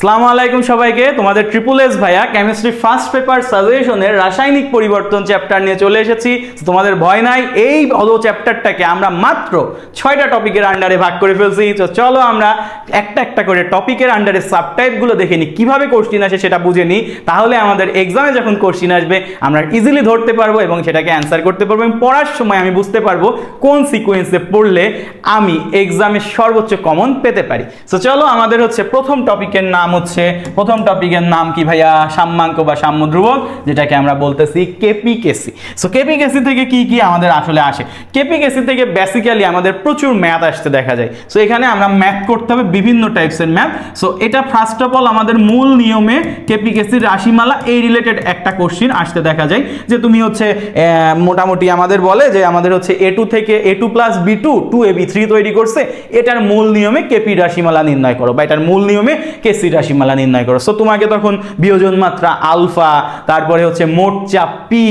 সালামু আলাইকুম সবাইকে। তোমাদের ট্রিপল এস ভাইয়া কেমিস্ট্রি ফার্স্ট পেপার সাজেশনের রাসায়নিক পরিবর্তন চ্যাপ্টার নিয়ে চলে এসেছি। তোমাদের ভয় নাই, এই অদ চ্যাপ্টারটাকে আমরা মাত্র ছয়টা টপিকের আন্ডারে ভাগ করে ফেলছি। তো চলো আমরা একটা একটা করে টপিকের আন্ডারে সাবটাইপগুলো দেখে নিই। কীভাবে কোশ্চিন আসে সেটা বুঝে নিই। তাহলে আমাদের এক্সামে যখন কোশ্চিন আসবে, আমরা ইজিলি ধরতে পারব এবং সেটাকে অ্যান্সার করতে পারব এবং পড়ার সময় আমি বুঝতে পারব কোন সিকোয়েন্সে পড়লে আমি এক্সামে সর্বোচ্চ কমন পেতে পারি। তো চলো আমাদের হচ্ছে প্রথম টপিকের নাম হচ্ছে, প্রথম টপিকের নাম কি ভাইয়া? সাম্যাঙ্ক বা সাম্য ধ্রুবক যেটাকে আমরা বলতেছি KP KC so KP KC থেকে কি কি আমাদের আসলে আসে? কেপি কেসি থেকে বেসিক্যালি আমাদের প্রচুর ম্যাথ আসতে দেখা যায়। সো এখানে আমরা ম্যাথ করতে হবে বিভিন্ন টাইপসের ম্যাথ সো এটা ফার্স্ট অফ অল আমাদের মূল নিয়মে কেপি কেসির রাশিমালা এই রিলেটেড একটা কোশ্চিন আসতে দেখা যায়। যে তুমি হচ্ছে মোটামুটি আমাদের বলে যে আমাদের হচ্ছে এ টু থেকে A two plus B two two A B three তৈরি করছে। এটার মূল নিয়মে কেপি রাশিমালা নির্ণয় করো বা এটার মূল নিয়মে কেসি রাশিমালা নির্ণয় করো। সো তোমাকে তখন বিয়োজন মাত্রা আলফা, তারপরে হচ্ছে মোট চাপ পি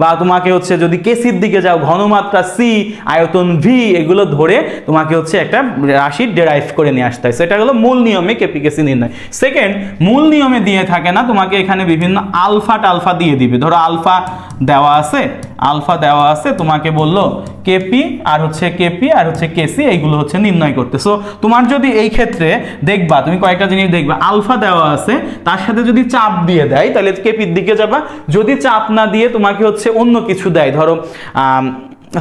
বা তোমাকে হচ্ছে যদি কেসির দিকে যাও, ঘনমাত্রা সি আয়তন ভি এগুলো ধরে তোমাকে হচ্ছে একটা রাশি ডেরাইভ করে নিয়ে আসতে হয়। সেটা হলো মূল নিয়মে কেপি কেসি নির্ণয়। সেকেন্ড মূল নিয়মে দিয়ে থাকে না, তোমাকে এখানে বিভিন্ন আলফা টালফা দিয়ে দিবে। ধরো আলফা দেওয়া আছে, আলফা দেওয়া আছে, তোমাকে বলল কেপি আর হচ্ছে কেপি আর হচ্ছে কেসি এইগুলো হচ্ছে নির্ণয় করতে। সো তোমার যদি এই ক্ষেত্রে দেখবা, তুমি কয়েকটা জিনিস দেখবা আলফা দেওয়া আছে, তার সাথে যদি চাপ দিয়ে দেয়, তাহলে কেপির দিকে যাবা। যদি চাপ না দিয়ে তোমাকে হচ্ছে অন্য কিছু দেয়, ধরো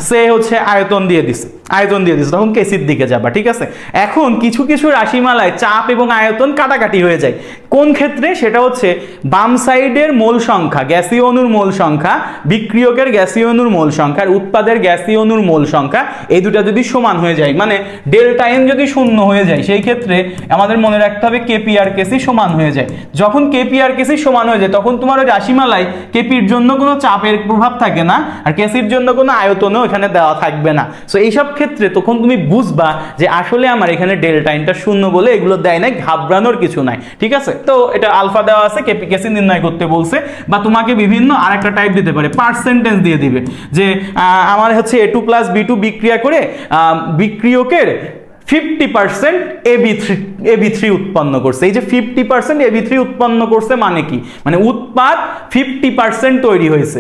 সে হচ্ছে আয়তন দিয়ে দিছে। আয়তন দিয়ে দিছে, তখন কেসির দিকে যাবা, ঠিক আছে? এখন কিছু কিছু রাশিমালায় চাপ এবং আয়তন কাটাকাটি হয়ে যায়। কোন ক্ষেত্রে? সেটা হচ্ছে বাম সাইডের মোল সংখ্যা, গ্যাসীয় অণুর মোল সংখ্যা, বিক্রিয়কের গ্যাসীয় অণুর মোল সংখ্যা, আর উৎপাদের গ্যাসীয় অণুর মোল সংখ্যা, এই দুটা যদি সমান হয়ে যায় মানে ডেল্টা এন যদি শূন্য হয়ে যায়, সেই ক্ষেত্রে আমাদের মনে রাখতে হবে কেপি আর কেসি সমান হয়ে যায়। যখন কেপি আর কেসি সমান হয়ে যায়, তখন তোমার ওই রাশিমালায় কেপির জন্য কোনো চাপের প্রভাব থাকে না, আর কেসির জন্য কোনো আয়তনও এখানে দেওয়া থাকবে না। সো এইসব ক্ষেত্রে তখন তুমি বুঝবা যে আসলে আমার এখানে ডেল্টাইনটা শূন্য বলে এগুলো দেয় নাই, ঘাবড়ানোর কিছু নাই, ঠিক আছে? তো এটা আলফা দেওয়া আছে কেপিকেসি নির্ণয় করতে বলছে বা তোমাকে বিভিন্ন আরেকটা টাইপ দিতে পারে পার্সেন্টেজ দিয়ে দিবে যে আমার হচ্ছে A two plus B two বিক্রিয়া করে বিক্রিয়কের fifty percent AB three AB three উৎপন্ন করছে। এই যে ফিফটি পার্সেন্ট এবি থ্রি উৎপন্ন করছে মানে কি? মানে উৎপাদ ফিফটি পার্সেন্ট তৈরি হয়েছে।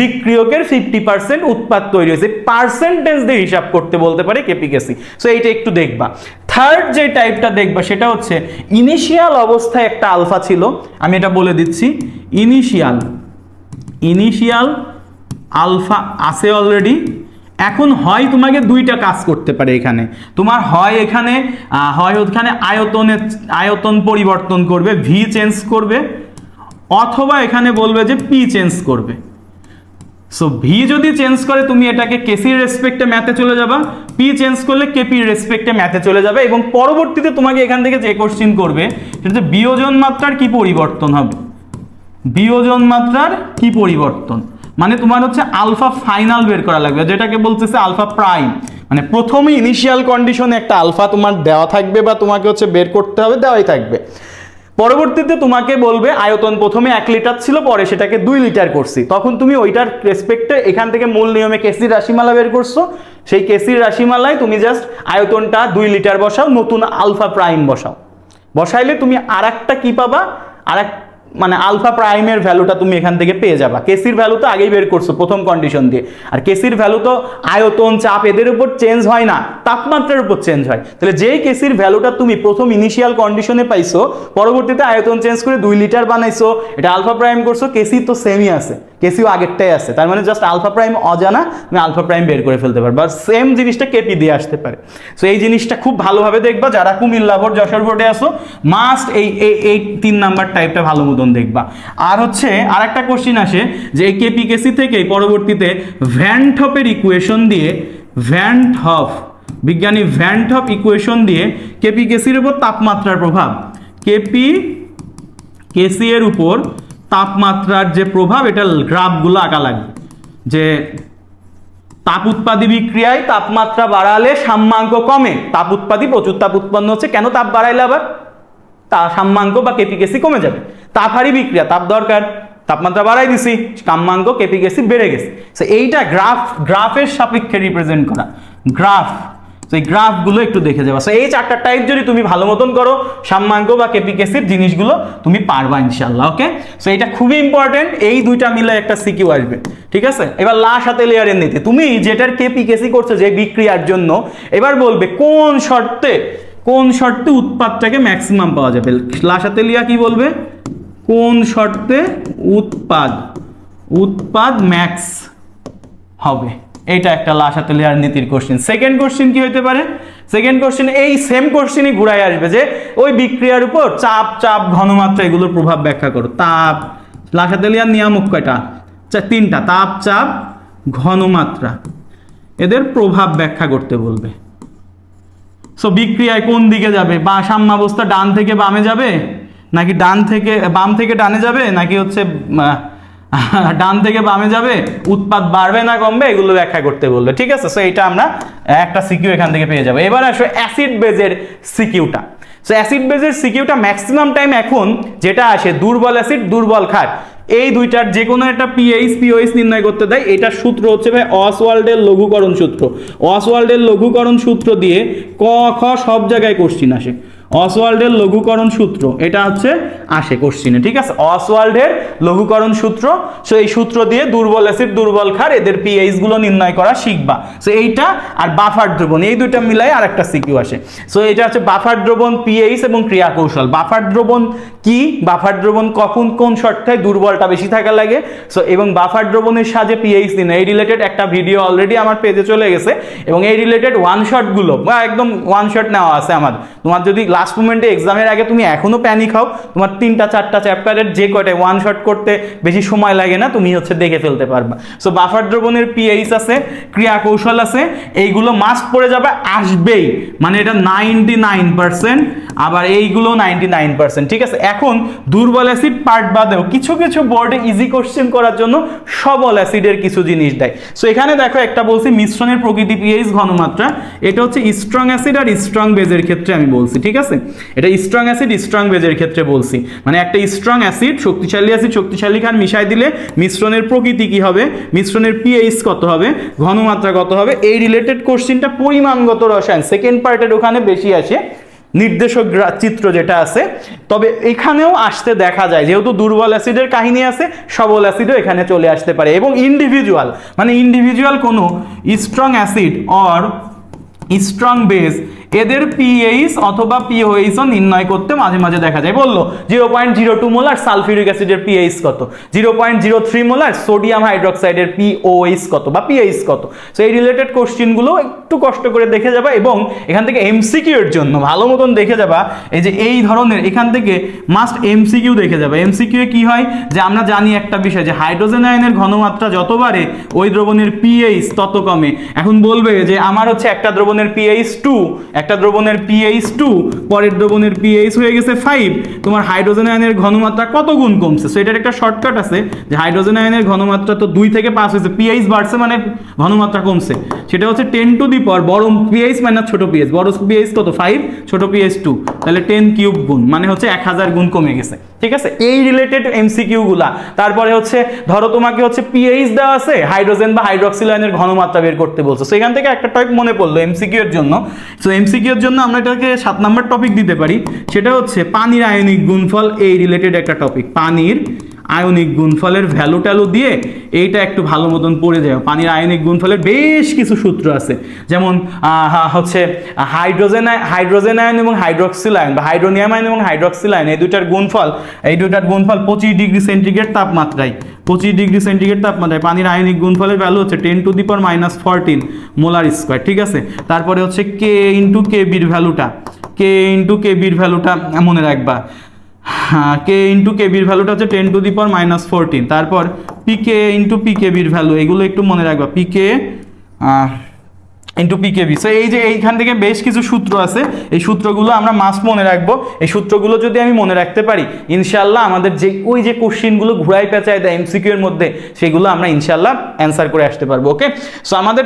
বিক্রিয়কের ফিফটি পার্সেন্ট উৎপাদ তৈরি হয়েছে। পার্সেন্টেজ দিয়ে হিসাব করতে বলতে পারে কেপিকেসি সো এইটা একটু দেখবা। থার্ড যে টাইপটা দেখবা, সেটা হচ্ছে ইনিশিয়াল অবস্থায় একটা আলফা ছিল। আমি এটা বলে দিচ্ছি। ইনিশিয়াল ইনিশিয়াল আলফা আছে অলরেডি এখন হয় তোমাকে দুইটা কাজ করতে পারে এখানে। তোমার হয় এখানে হয় ওখানে আয়তনে, আয়তন পরিবর্তন করবে ভি চেঞ্জ করবে, অথবা এখানে বলবে যে পি চেঞ্জ করবে। সো ভি যদি চেঞ্জ করে, তুমি এটাকে কেসির রেসপেক্টে ম্যাথে চলে যাবা। পি চেঞ্জ করলে কেপির রেসপেক্টে ম্যাথে চলে যাবে এবং পরবর্তীতে তোমাকে এখান থেকে যে কোশ্চিন করবে, সেটা বিয়োজন মাত্রার কি পরিবর্তন হবে? বিয়োজন মাত্রার কি পরিবর্তন? মানে তোমার হচ্ছে আলফা ফাইনাল বের করা লাগবে। যেটাকে বলতেছে আলফা প্রাইম মানে প্রথমে ইনিশিয়াল কন্ডিশনে একটা আলফা তোমার দেওয়া থাকবে বা তোমাকে হচ্ছে বের করতে হবে, দেওয়াই থাকবে। পরবর্তীতে তোমাকে বলবে, আয়তন প্রথমে এক লিটার ছিল, পরে সেটাকে দুই লিটার করছি। তখন তুমি ওইটার রেসপেক্টে এখান থেকে মূল নিয়মে কেসির রাশিমালা বের করছ। সেই কেসির রাশিমালায় তুমি জাস্ট আয়তনটা দুই লিটার বসাও, নতুন আলফা প্রাইম বসাও। বসাইলে তুমি আর একটা কি পাবা? আর এক মানে আলফা প্রাইমের ভ্যালুটা তুমি এখান থেকে পেয়ে যাবা। কেসির ভ্যালু তো আগেই বের করছ প্রথম কন্ডিশন দিয়ে। আর কেসির ভ্যালু তো আয়তন, চাপ, এদের উপর চেঞ্জ হয় না, তাপমাত্রার উপর চেঞ্জ হয়। তাহলে যেই কেসির ভ্যালুটা তুমি প্রথম ইনিশিয়াল কন্ডিশনে পাইছো, পরবর্তীতে আয়তন চেঞ্জ করে দুই লিটার বানাইছো, এটা আলফা প্রাইম করছ, কেসি তো সেমই আছে, কেসিও আগেরটাই আছে। তার মানে জাস্ট আলফা প্রাইম অজানা, তুমি আলফা প্রাইম বের করে ফেলতে পারবে। আর সেম জিনিসটা কেপি দিয়ে আসতে পারে। সো এই জিনিসটা খুব ভালোভাবে দেখবা, যারা কুমিল্লা বোর্ড যশোর বোর্ডে আসো মাস্ট এই এই তিন নাম্বার টাইপটা ভালো মতন দেখবা। আর হচ্ছে আর একটা কোশ্চিন আসে যে এই কেপি কেসি থেকে পরবর্তীতে ভ্যানটপের ইকুয়েশন দিয়ে ভ্যানটপ বিজ্ঞানী ভ্যানটপ ইকুয়েশন দিয়ে কেপি কেসির উপর তাপমাত্রার প্রভাব। কেপি কেসি এর উপর তাপমাত্রার যে প্রভাব, এটা গ্রাফগুলো আঁকা লাগবে। যে তাপ উৎপাদী বিক্রিয়ায় তাপমাত্রা বাড়ালে সাম্যাঙ্ক কমে, তাপ উৎপাদী প্রচুর তাপ উৎপন্ন হচ্ছে, কেন তাপ বাড়াইলে আবার? তা সাম্যাঙ্ক বা কেপিকেসি কমে যাবে। তাপহারি বিক্রিয়া, তাপ দরকার, তাপমাত্রা বাড়াই দিছি কাম্যাঙ্ক কেপিকেসি বেড়ে গেছে। সো এইটা গ্রাফ, গ্রাফের সাপেক্ষে রিপ্রেজেন্ট করা। গ্রাফ তো এই গ্রাফগুলো একটু দেখে যাবা। সো এই চারটা টাইপ যদি তুমি ভালো মতন করো সাম্যাঙ্ক বা কেপিকেসির জিনিসগুলো তুমি পারবা ইনশাল্লাহ ওকে সো এটা খুবই ইম্পর্টেন্ট এই দুইটা মিলে একটা সিকিউ আসবে, ঠিক আছে? এবার লাশ হাতে লেয়ারের নীতি। তুমি যেটার কেপিকেসি করছ যে বিক্রিয়ার জন্য, এবার বলবে কোন শর্তে কোন শর্তে উৎপাদটাকে ম্যাক্সিমাম পাওয়া যাবে? লাশ হাতে লিয়া কি বলবে? কোন শর্তে উৎপাদ? উৎপাদ ম্যাক্স হবে। এটা একটা হাতে নীতির কোশ্চেন সেকেন্ড কোশ্চেন কি হতে পারে? সেকেন্ড কোশ্চেন এই সেম কোশ্চেনই ঘুরাই আসবে যে, ওই বিক্রিয়ার উপর চাপ চাপ, ঘনমাত্রা এগুলোর প্রভাব ব্যাখ্যা করো। তাপ লাশ হাতে লেয়ার নিয়ামক কয়টা? তিনটা। তাপ, চাপ, ঘনমাত্রা। এদের প্রভাব ব্যাখ্যা করতে বলবে। সো বিক্রিয়ায় কোন দিকে যাবে? বা সাম্যাবস্থা ডান থেকে বামে যাবে? নাকি ডান থেকে, বাম থেকে ডানে যাবে? নাকি হচ্ছে ডান থেকে বামে যাবে? উৎপাদ বাড়বে না কমবে? এগুলো ব্যাখ্যা করতে বলবে। ঠিক আছে? সো এটা আমরা একটা সিকিউ এখান থেকে পেয়ে যাব। এবার আসো অ্যাসিড বেজের সিকিউটা। সো অ্যাসিড বেজের সিকিউটা ম্যাক্সিমাম টাইম এখন যেটা আসে দুর্বল অ্যাসিড, দুর্বল ক্ষার। এই দুইটার যে কোনো একটা পিএইচ পিওএইচ নির্ণয় করতে দেয়। এটা সূত্র হচ্ছে ভাই অসওয়াল্ডের লঘুকরণ সূত্র। অসওয়াল্ডের লঘুকরণ সূত্র দিয়ে ক, খ সব জায়গায় কোশ্চিন আসে। অসওয়াল্ডের লঘুকরণ সূত্র, এটা হচ্ছে আসে কোশ্চিনে ঠিক আছে? অসওয়াল্ডের লঘুকরণ সূত্র সো এই সূত্র দিয়ে দুর্বল অ্যাসিড দুর্বল ক্ষার, এদের পিএইচগুলো নির্ণয় করা শিখবা। সো এইটা আর বাফার দ্রবণ, এই দুইটা মিলাই আর একটা সিকিউ আসে। সো এটা হচ্ছে বাফার দ্রবণ পিএইচ এবং ক্রিয়া কৌশল বাফার দ্রবণ কি? বাফার দ্রবণ কখন, কোন শর্তে দুর্বলটা বেশি থাকা লাগে? সো এবং বাফার দ্রবণের সাজে পিএইচ দিন এই রিলেটেড একটা ভিডিও অলরেডি আমার পেজে চলে গেছে। এবং এই রিলেটেড ওয়ান শটগুলো বা একদম ওয়ান শট নেওয়া আছে আমার। তোমার যদি লাস্ট মোমেন্টে এক্সামের আগে তুমি এখনও প্যানিক হও। তোমার তিনটা, চারটা চ্যাপ্টারের যে কয়টায় ওয়ান শট করতে বেশি সময় লাগে না, তুমি হচ্ছে দেখে ফেলতে পারবা। সো বাফার দ্রবণের পিএইচ আছে ক্রিয়া কৌশল আছে, এইগুলো মাস্ট পড়ে যাবে, আসবেই। মানে এটা নাইনটি নাইন পার্সেন্ট আবার এইগুলো নাইনটি নাইন পার্সেন্ট ঠিক আছে? এখন দুর্বল অ্যাসিড পার্ট বাদেও কিছু কিছু বোর্ডে ইজি কোশ্চেন করার জন্য সবল অ্যাসিডের কিছু জিনিস দেয়। সো এখানে দেখো একটা বলছি, মিশ্রণের প্রকৃতি পিএইচ ঘনমাত্রা। এটা হচ্ছে স্ট্রং অ্যাসিড আর স্ট্রং বেজের ক্ষেত্রে আমি বলছি, ঠিক আছে? এটা স্ট্রং অ্যাসিড স্ট্রং বেজের ক্ষেত্রে বলছি। মানে একটা স্ট্রং অ্যাসিড শক্তিশালী অ্যাসিড শক্তিশালী খান মিশাই দিলে মিশ্রণের প্রকৃতি কি হবে? মিশ্রণের পিএইচ কত হবে? ঘনমাত্রা কত হবে? এই রিলেটেড কোশ্চেনটা পরিমাণগত রসায়ন। সেকেন্ড পার্টের ওখানে বেশি আসে নির্দেশক চিত্র যেটা আছে। তবে এখানেও আসতে দেখা যায়, যেহেতু দুর্বল অ্যাসিডের কাহিনী আছে, সবল অ্যাসিডও এখানে চলে আসতে পারে। এবং ইন্ডিভিজুয়াল মানে ইন্ডিভিজুয়াল কোনো strong acid or strong base এদের পিএইচ অথবা পিওএইচও নির্ণয় করতে মাঝে মাঝে দেখা যায়। বলল zero point zero two molar sulphuric অ্যাসিডের পিএইচ কত? Zero point zero three molar sodium হাইড্রোক্সাইডের pOH কত বা পিএইচ কত? সো এই রিলেটেড কোশ্চিনগুলো একটু কষ্ট করে দেখে যাবা এবং এখান থেকে এমসিকিউ এর জন্য ভালো মতন দেখে যাবা। এই যে এই ধরনের, এখান থেকে মাস্ট এমসিকিউ দেখে যাবে। এমসিকিউ এ কি হয়? যে আমরা জানি একটা বিষয় যে হাইড্রোজেন আয়নের ঘনমাত্রা যত বাড়ে, ওই দ্রবণের পিএইচ তত কমে। এখন বলবে যে আমার হচ্ছে একটা দ্রবণের পিএইচ টু একটা দ্রবণের পিএইচ টু পরের দ্রবণের পিএইচ হয়ে গেছে ফাইভ তোমার হাইড্রোজেন আয়নের ঘনমাত্রা কত গুণ কমছে? সো এটার একটা শর্টকাট আছে যে হাইড্রোজেন আয়নের ঘনমাত্রা তো দুই থেকে পাঁচ হয়েছে। পিএইচ বাড়ছে মানে ঘনমাত্রা কমছে। সেটা হচ্ছে টেন টু দি পাওয়ার বড় পিএইচ মানে ছোট পিএইচ বড় পিএইচ কত? ফাইভ ছোট পিএইচ টু তাহলে টেন কিউব গুণ মানে হচ্ছে এক হাজার গুণ কমে গেছে। ঠিক আছে? এই রিলেটেড এমসিকিউ গুলা। তারপরে হচ্ছে, ধরো তোমাকে হচ্ছে পিএইচ দেওয়া আছে হাইড্রোজেন বা হাইড্রোক্সিল আয়নের ঘনমাত্রা বের করতে বলছো। সেখান থেকে একটা টপিক মনে পড়ল এমসিকিউ এর জন্য। সো এমসিকিউ এর জন্য আমরা এটাকে সাত নাম্বার টপিক দিতে পারি। সেটা হচ্ছে পানির আয়নিক গুণফল এই রিলেটেড একটা টপিক পানির আয়নিক গুণফলের ভ্যালু ট্যালু দিয়ে এইটা একটু ভালো মতন পড়ে যাও পানির আয়নিক গুণফলের বেশ কিছু সূত্র আছে। যেমন হচ্ছে হাইড্রোজেন হাইড্রোজেন আয়ন এবং হাইড্রোক্সিল আয়ন বা হাইড্রোনিয়াম আয়ন এবং হাইড্রোক্সিল আয়ন এই দুইটার গুণফল, এই দুইটার গুণফল পঁচিশ ডিগ্রি সেন্টিগ্রেড তাপমাত্রায়। পঁচিশ ডিগ্রি সেন্টিগ্রেড তাপমাত্রায়। পানির আয়নিক গুণফলের ভ্যালু হচ্ছে ten to the power minus fourteen molar square ঠিক আছে? তারপরে হচ্ছে কে ইন্টু কে বির ভ্যালুটা কে ইন্টু কে বির ভ্যালুটা মনে রাখবা। হ্যাঁ কে ইন্টু কেবির ভ্যালুটা হচ্ছে ten to the power minus fourteen তারপর পিকে ইন্টু পি কেবির ভ্যালু এগুলো একটু মনে রাখবা। পিকে ইন্টু পিকেবি সো এই যে এইখান থেকে বেশ কিছু সূত্র আছে। এই সূত্রগুলো আমরা মাস্ট মনে রাখব। এই সূত্রগুলো যদি আমি মনে রাখতে পারি ইনশাল্লাহ আমাদের যে, ওই যে কোশ্চিনগুলো ঘুরাই পেঁচায় দেয় এমসিকিউ এর মধ্যে, সেগুলো আমরা ইনশাল্লাহ অ্যান্সার করে আসতে পারব ওকে সো আমাদের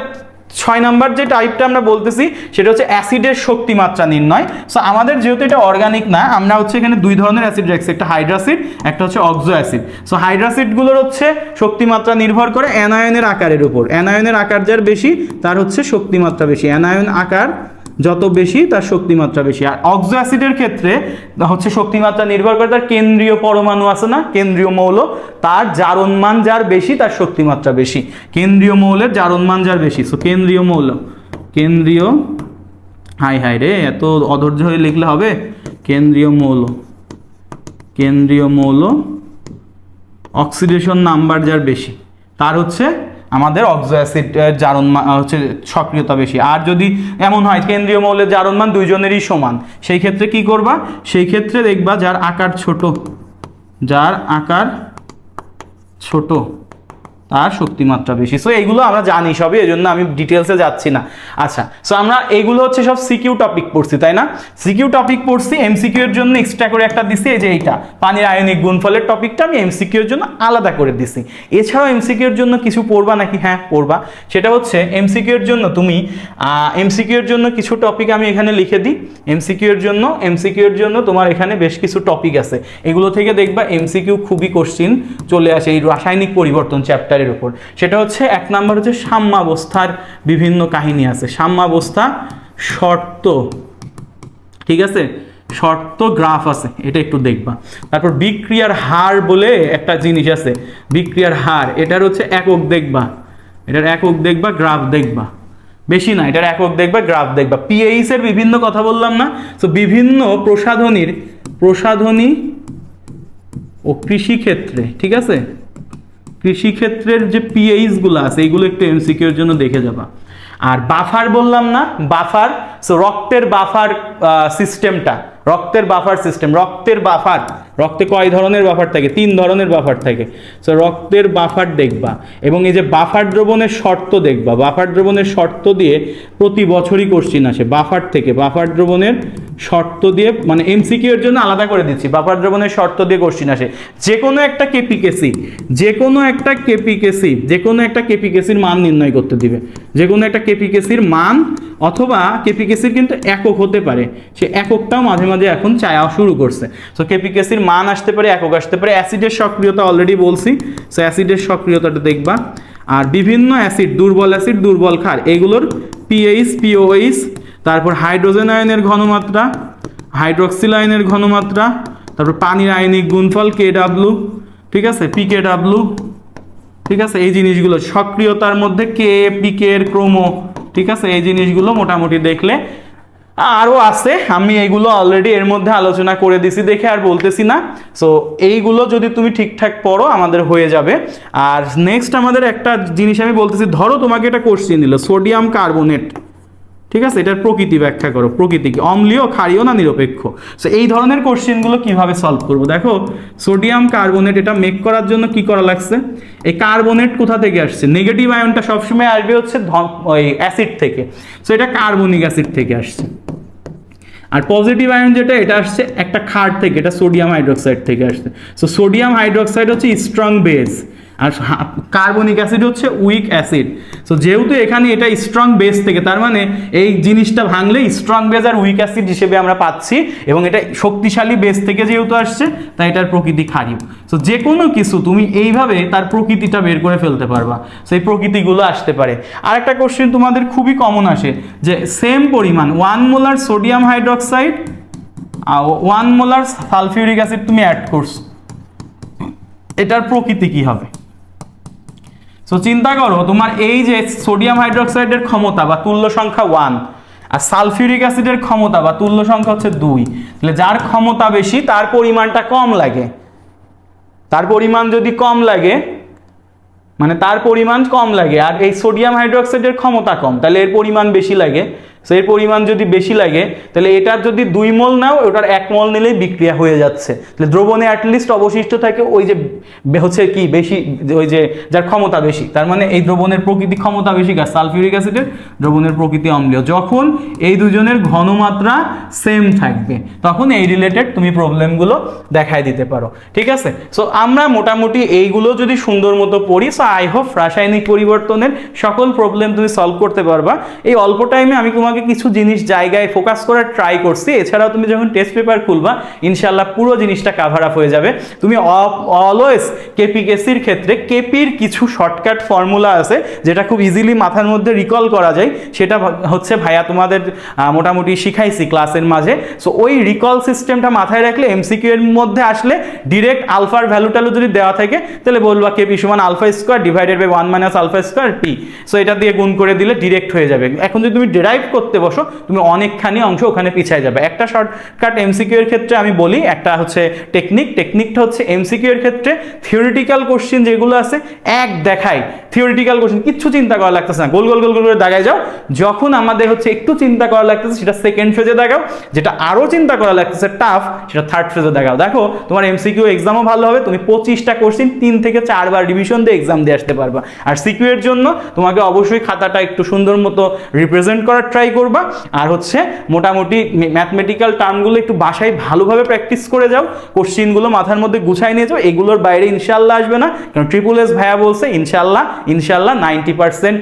ছয় নম্বর যে টাইপটা আমরা বলতেছি, সেটা হচ্ছে অ্যাসিডের শক্তিমাত্রা নির্ণয়। সো আমাদের যেহেতু এটা অর্গানিক না, আমরা হচ্ছে এখানে দুই ধরনের অ্যাসিড রাখছি, একটা হাইড্রাসিড একটা হচ্ছে অক্সো অ্যাসিড সো হাইড্রাসিডগুলোর হচ্ছে শক্তিমাত্রা নির্ভর করে অ্যানায়নের আকারের উপর। অ্যানায়নের আকার যার বেশি, তার হচ্ছে শক্তিমাত্রা বেশি। অ্যানায়ন আকার যত বেশি, তার শক্তিমাত্রা বেশি। আর অক্সো অ্যাসিডের ক্ষেত্রে, হচ্ছে শক্তিমাত্রা নির্ভর করে তার কেন্দ্রীয় পরমাণু আছে না, কেন্দ্রীয় মৌল, তার জারণমান যার বেশি, তার শক্তিমাত্রা বেশি। কেন্দ্রীয় মৌলের জারণমান যার বেশি। সো কেন্দ্রীয় মৌল। কেন্দ্রীয় হাই হাই রে, এত অধৈর্য হয়ে লিখলে হবে? কেন্দ্রীয় মৌল। কেন্দ্রীয় মৌল অক্সিডেশন নাম্বার যার বেশি, তার হচ্ছে আমাদের অক্সো অ্যাসিড জারণ হচ্ছে সক্রিয়তা বেশি। আর যদি এমন হয়, কেন্দ্রীয় মৌলের জারণ মান দুইজনেরই সমান। সেই ক্ষেত্রে কি করবা? সেই ক্ষেত্রে দেখবা যার আকার ছোট, যার আকার ছোট তার শক্তিমাত্রা বেশি সো এইগুলো আমরা জানি সবই এই জন্য আমি ডিটেলসে যাচ্ছি না আচ্ছা সো আমরা এইগুলো হচ্ছে সব সিকিউ টপিক পড়ছি তাই না সিকিউ টপিক পড়ছি এমসিকিউ এর জন্য এক্সট্রা করে একটা দিছি এই যে এইটা পানির আয়নিক গুণফলের টপিকটা আমি এমসিকিউ এর জন্য আলাদা করে দিছি এছাড়াও এমসিকিউ এর জন্য কিছু পড়বা নাকি হ্যাঁ পড়বা সেটা হচ্ছে এমসিকিউ এর জন্য তুমি এমসিকিউ এর জন্য কিছু টপিক আমি এখানে লিখে দিই এমসিকিউ এর জন্য এমসিকিউ এর জন্য তোমার এখানে বেশ কিছু টপিক আছে এগুলো থেকে দেখবা এমসিকিউ খুবই কোশ্চিন চলে আসে এই রাসায়নিক পরিবর্তন চ্যাপ্টারের উপর। সেটা হচ্ছে এক নাম্বার হচ্ছে সাম্যাবস্থার বিভিন্ন কাহিনী আছে। সাম্যাবস্থা শর্ত। ঠিক আছে? শর্ত গ্রাফ আছে, এটা একটু দেখবা। তারপর বিক্রিয়ার হার বলে একটা জিনিস আছে। বিক্রিয়ার হার, এটার হচ্ছে একক দেখবা। এটার একক দেখবা, গ্রাফ দেখবা। বেশি না, এটার একক দেখবা, গ্রাফ দেখবা। পিএইচ এর বিভিন্ন কথা বললাম না। তো বিভিন্ন প্রসাধনীর, প্রসাধনী ও কৃষিক্ষেত্রে, ঠিক আছে? কৃষিক্ষেত্রের যে পিএইচগুলো আছে এইগুলো একটু এমসিকিউর জন্য দেখে যাবা। আর বাফার বললাম না বাফার সো রক্তের বাফার সিস্টেমটা রক্তের বাফার সিস্টেম রক্তের বাফার রক্তে কয় ধরনের বাফার থাকে? তিন ধরনের বাফার থাকে। সো রক্তের বাফার দেখবা এবং এই যে বাফার দ্রবণের শর্ত দেখবা। বাফার দ্রবণের শর্ত দিয়ে প্রতি বছরই কোশ্চিন আসে। বাফার থেকে বাফার দ্রবণের শর্ত দিয়ে মানে এমসিকিউ এর জন্য আলাদা করে দিচ্ছি। বাফার দ্রবণের শর্ত দিয়ে কোশ্চিন আসে। যে কোনো একটা কেপিকেসি যে কোনো একটা কেপিকেসি যে কোনো একটা কেপিকেসির মান নির্ণয় করতে দিবে। যে কোনো একটা কেপিকেসির মান অথবা কেপিকেসির কিন্তু একক হতে পারে। সে এককটাও মাঝে মাঝে এখন চাওয়া শুরু করছে। তো কেপিকেসির মান আসতে পারে, একক আসতে পারে। অ্যাসিডের সক্রিয়তা অলরেডি বলছি সো অ্যাসিডের সক্রিয়তাটা দেখবা। আর বিভিন্ন অ্যাসিড, দুর্বল অ্যাসিড, দুর্বল ক্ষার, এগুলোর পিএইচ পিওএইচ তারপর হাইড্রোজেন আয়নের ঘনমাত্রা হাইড্রোক্সিল আয়নের ঘনমাত্রা, তারপর পানির আয়নিক গুণফল কে ডাব্লু ঠিক আছে? পি কে ডাব্লু ঠিক আছে? এই জিনিসগুলো সক্রিয়তার মধ্যে কে পিকের ক্রোমো, ঠিক আছে? এই জিনিসগুলো মোটামুটি দেখলে আরও আছে, আমি এইগুলো অলরেডি এর মধ্যে আলোচনা করে দিছি, দেখে আর বলতেছি না। সো এইগুলো যদি তুমি ঠিকঠাক পড়ো, আমাদের হয়ে যাবে। আর নেক্সট আমাদের একটা জিনিস আমি বলতেছি, ধরো তোমাকে এটা কোশ্চিন দিল সোডিয়াম কার্বোনেট ঠিক আছে? এটার প্রকৃতি ব্যাখ্যা করো, প্রকৃতি কি? অম্লীয়, ক্ষারীয় না নিরপেক্ষ? সো এই ধরনের কোশ্চেনগুলো কীভাবে সলভ করব? দেখো সোডিয়াম কার্বোনেট এটা মেক করার জন্য কি করা লাগছে? এই কার্বোনেট কোথা থেকে আসছে? নেগেটিভ আয়নটা সবসময় আসবে হচ্ছে ওই অ্যাসিড থেকে। সো এটা কার্বনিক অ্যাসিড থেকে আসছে। আর পজিটিভ আয়ন যেটা, এটা আসছে একটা ক্ষার থেকে, এটা সোডিয়াম হাইড্রোক্সাইড থেকে আসছে। সো সোডিয়াম হাইড্রোক্সাইড হচ্ছে স্ট্রং বেস আর কার্বনিক অ্যাসিড হচ্ছে উইক অ্যাসিড। সো যেহেতু এখানে এটা স্ট্রং বেস থেকে, তার মানে এই জিনিসটা ভাঙলে স্ট্রং বেস আর উইক অ্যাসিড হিসেবে আমরা পাচ্ছি এবং এটা শক্তিশালী বেস থেকে যেহেতু আসছে, তাই এটার প্রকৃতি ক্ষারীয় সো যে কোনো কিছু তুমি এইভাবে তার প্রকৃতিটা বের করে ফেলতে পারবা। সেই প্রকৃতিগুলো আসতে পারে। আর একটা কোশ্চেন তোমাদের খুবই কমন আসে, যে সেম পরিমাণ one molar sodium hydroxide one molar sulphuric acid তুমি অ্যাড করছ। এটার প্রকৃতি কি হবে? সো চিন্তা করো, তোমার এই যে সোডিয়াম হাইড্রোক্সাইডের ক্ষমতা বা তুল্য সংখ্যা ওয়ান আর সালফিউরিক অ্যাসিডের ক্ষমতা বা তুল্য সংখ্যা হচ্ছে দুই, তাহলে যার ক্ষমতা বেশি, তার পরিমাণটা কম লাগে। তার পরিমাণ যদি কম লাগে মানে তার পরিমাণ কম লাগে, আর এই সোডিয়াম হাইড্রোক্সাইডের ক্ষমতা কম, তাহলে এর পরিমাণ বেশি লাগে। সো এর পরিমাণ যদি বেশি লাগে, তাহলে এটার যদি দুই মল নাও ওটার এক মল নিলেই বিক্রিয়া হয়ে যাচ্ছে। তাহলে দ্রবণে অ্যাটলিস্ট অবশিষ্ট থাকে ওই যে হচ্ছে কি, বেশি ওই যে যার ক্ষমতা বেশি। তার মানে এই দ্রবণের প্রকৃতি ক্ষমতা বেশি কাজ সালফিউরিক অ্যাসিডের দ্রবণের প্রকৃতি অম্লীয়। যখন এই দুজনের ঘনমাত্রা সেম থাকবে, তখন এই রিলেটেড তুমি প্রবলেমগুলো দেখায় দিতে পারো। ঠিক আছে? সো আমরা মোটামুটি এইগুলো যদি সুন্দর মতো পড়ি সো আই হোপ রাসায়নিক পরিবর্তনের সকল প্রবলেম তুমি সলভ করতে পারবা। এই অল্প টাইমে আমি তোমাকে তোমাকে কিছু জিনিস জায়গায় ফোকাস করার ট্রাই করছি। এছাড়াও তুমি যখন টেস্ট পেপার খুলবা ইনশাল্লাহ পুরো জিনিসটা কাভার আপ হয়ে যাবে। তুমি অলওয়েজ কেপিকেসির ক্ষেত্রে কেপির কিছু শর্টকাট ফর্মুলা আছে, যেটা খুব ইজিলি মাথার মধ্যে রিকল করা যায়। সেটা হচ্ছে ভাইয়া তোমাদের মোটামুটি শিখাইছি ক্লাসের মাঝে। সো ওই রিকল সিস্টেমটা মাথায় রাখলে এমসিকিউ এর মধ্যে আসলে ডিরেক্ট আলফার ভ্যালু ট্যালু যদি দেওয়া থাকে, তাহলে বলবা কেপি সমান alpha square divided by one minus alpha square T so এটা দিয়ে গুণ করে দিলে ডিরেক্ট হয়ে যাবে। এখন যদি তুমি ডেরাইভ করতে বসো, তুমি অনেকখানি অংশ ওখানে পিছিয়ে যাবে। একটা শর্টকাট এমসিকিউ এর ক্ষেত্রে আমি বলি, একটা হচ্ছে টেকনিক টেকনিকটা হচ্ছে এমসিকিউ এর ক্ষেত্রে থিওরিটিক্যাল কোশ্চেন যেগুলো আছে, এক দেখায়। থিওরিটিক্যাল কোশ্চেন কিচ্ছু চিন্তা করা লাগতেছে না। গোল গোল গোল গোল করে দাগায় যাও। যখন আমাদের হচ্ছে একটু চিন্তা করা লাগতেছে, সেটা সেকেন্ড ফেজে দেখাও যেটা আরও চিন্তা করা লাগতেছে টাফ সেটা থার্ড ফেজে দেখাও দেখো, তোমার এমসিকিউ এক্সামও ভালো হবে, তুমি পঁচিশটা কোশ্চেন তিন থেকে চারবার রিভিশন দিয়ে এক্সাম দিয়ে আসতে পারবা। আর সিকিউ এর জন্য তোমাকে অবশ্যই খাতাটা একটু সুন্দর মতো রিপ্রেজেন্ট করার ট্রাই করবা। আর হচ্ছে মোটামুটি ম্যাথমেটিক্যাল টার্মগুলো একটু বাসায় ভালোভাবে প্র্যাকটিস করে যাও। কোশ্চিনগুলো মাথার মধ্যে গুছাই নিয়ে যাও। এগুলোর বাইরে ইনশাল্লাহ আসবে না। কারণ ট্রিপল এস ভাইয়া বলছে ইনশাল্লাহ ইনশাল্লাহ ninety percent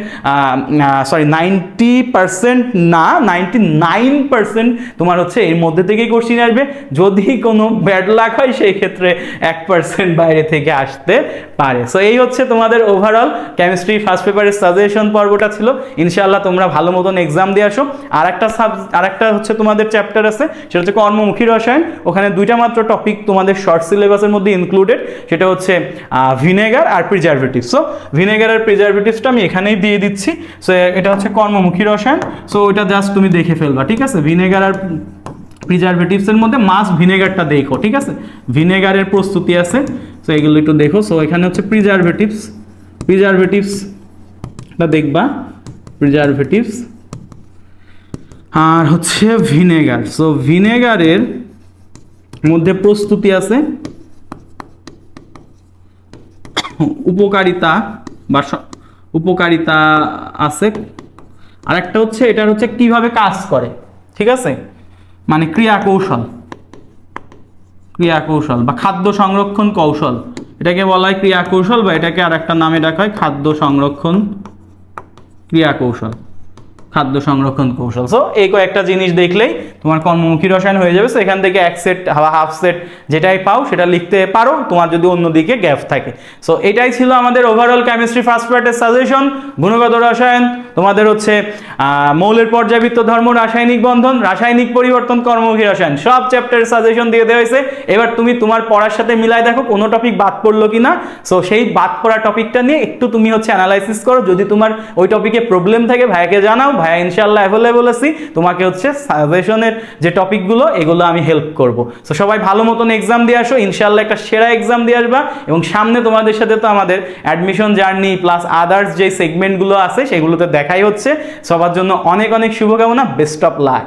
sorry ninety percent না নাইনটি নাইন পার্সেন্ট তোমার হচ্ছে এর মধ্যে থেকেই কোশ্চিন আসবে। যদি কোনো ব্যাড লাক হয় সেই ক্ষেত্রে এক পার্সেন্ট বাইরে থেকে আসতে পারে। সো এই হচ্ছে তোমাদের ওভারঅল কেমিস্ট্রি ফার্স্ট পেপারের সাজেশন পর্বটা ছিল। ইনশাল্লাহ তোমরা ভালো মতন এক্সাম দিয়ে আসো। আর একটা সাব আর একটা হচ্ছে তোমাদের চ্যাপ্টার আছে, সেটা হচ্ছে কর্মমুখী রসায়ন। ওখানে দুইটা মাত্র টপিক তোমাদের শর্ট সিলেবাসের মধ্যে ইনক্লুডেড সেটা হচ্ছে ভিনেগার আর প্রিজারভেটিভ সো ভিনেগার আর প্রিজারভেটিভসটা আমি এখানেই দিয়ে দিচ্ছি। সো এটা হচ্ছে কর্মমুখী রসায়ন। সো ওইটা জাস্ট তুমি দেখে ফেলবা, ঠিক আছে? ভিনেগার আর প্রিজারভেটিভসের মধ্যে মাছ ভিনেগারটা দেখো, ঠিক আছে? ভিনেগারের প্রস্তুতি আছে। সো এগুলো একটু দেখো। সো এখানে হচ্ছে প্রিজারভেটিভস প্রিজারভেটিভসটা দেখবা। প্রিজারভেটিভস আর হচ্ছে ভিনেগার। সো ভিনেগারের মধ্যে প্রস্তুতি আছে উপকারিতা বা উপকারিতা আছে। আর একটা হচ্ছে এটার হচ্ছে কীভাবে কাজ করে, ঠিক আছে? মানে ক্রিয়া কৌশল ক্রিয়া কৌশল বা খাদ্য সংরক্ষণ কৌশল। এটাকে বলা হয় ক্রিয়া কৌশল বা এটাকে আর একটা নামে ডাকা হয় খাদ্য সংরক্ষণ ক্রিয়া কৌশল খাদ্য সংরক্ষণ কৌশল। সো এই কয়েকটা জিনিস দেখলেই তোমার কর্মমুখী রসায়ন হয়ে যাবে। সো এখান থেকে এক সেট বা হাফ সেট যেটাই পাও সেটা লিখতে পারো। তোমার যদি অন্যদিকে গ্যাপ থাকে। সো এটাই ছিল আমাদের ওভারঅল কেমিস্ট্রি ফার্স্ট পার্টের সাজেশন গুণগত রসায়ন, তোমাদের হচ্ছে মৌলের পর্যাবৃত্ত ধর্ম, রাসায়নিক বন্ধন, রাসায়নিক পরিবর্তন, কর্মমুখী রসায়ন। সব চ্যাপ্টারের সাজেশন দিয়ে দেওয়া হয়েছে। এবার তুমি তোমার পড়ার সাথে মিলাই দেখো কোনো টপিক বাদ পড়ল কি না সো সেই বাদ পড়া টপিকটা নিয়ে একটু তুমি হচ্ছে অ্যানালাইসিস করো। যদি তোমার ওই টপিকে প্রবলেম থাকে ভাইকে জানাও। ভাইয়া ইনশাল্লাহ অ্যাভেলেবল আছি। তোমাকে হচ্ছে সাজেশনের যে টপিকগুলো, এগুলো আমি হেল্প করব। সো সবাই ভালো মতন এক্সাম দিয়ে আসো ইনশাল্লাহ একটা সেরা এক্সাম দিয়ে আসবা। এবং সামনে তোমাদের সাথে তো আমাদের অ্যাডমিশন জার্নি প্লাস আদার্স যে সেগমেন্টগুলো আছে, সেগুলোতে দেখাই হচ্ছে। সবার জন্য অনেক অনেক শুভকামনা বেস্ট অফ লাক